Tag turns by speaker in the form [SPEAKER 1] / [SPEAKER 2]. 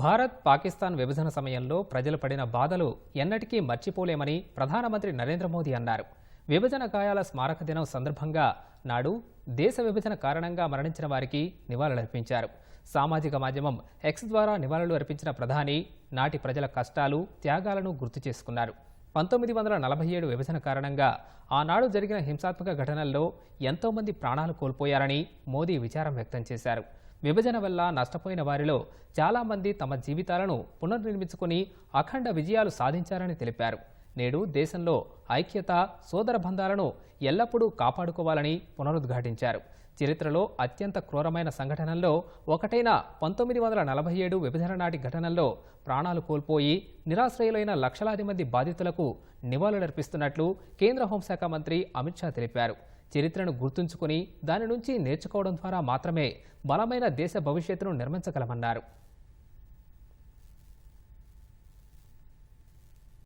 [SPEAKER 1] భారత్ పాకిస్తాన్ విభజన సమయంలో ప్రజలు పడిన బాధలు ఎన్నటికీ మర్చిపోలేమని ప్రధానమంత్రి నరేంద్ర మోదీ అన్నారు. విభజన గాయాల స్మారక దినం సందర్భంగా నాడు దేశ విభజన కారణంగా మరణించిన వారికి నివాళులర్పించారు. సామాజిక మాధ్యమం ఎక్స్ ద్వారా నివాళులు అర్పించిన ప్రధాని నాటి ప్రజల కష్టాలు త్యాగాలను గుర్తు చేసుకున్నారు. పంతొమ్మిది వందల నలభై ఏడు విభజన కారణంగా ఆనాడు జరిగిన హింసాత్మక ఘటనల్లో ఎంతోమంది ప్రాణాలు కోల్పోయారని మోదీ విచారం వ్యక్తం చేశారు. విభజన వల్ల నష్టపోయిన వారిలో చాలామంది తమ జీవితాలను పునర్నిర్మించుకుని అఖండ విజయాలు సాధించారని తెలిపారు. నేడు దేశంలో ఐక్యత సోదర బంధాలను ఎల్లప్పుడూ కాపాడుకోవాలని పునరుద్ఘాటించారు. చరిత్రలో అత్యంత క్రూరమైన సంఘటనల్లో ఒకటైన పంతొమ్మిది వందల నలభై ఏడు విభజన నాటి ఘటనల్లో ప్రాణాలు కోల్పోయి నిరాశ్రయులైన లక్షలాది మంది బాధితులకు నివాళులర్పిస్తున్నట్లు కేంద్ర హోంశాఖ మంత్రి అమిత్ షా తెలిపారు. చరిత్రను గుర్తుంచుకుని దాని నుంచి నేర్చుకోవడం ద్వారా మాత్రమే బలమైన దేశ భవిష్యత్తును నిర్మించగలమన్నారు.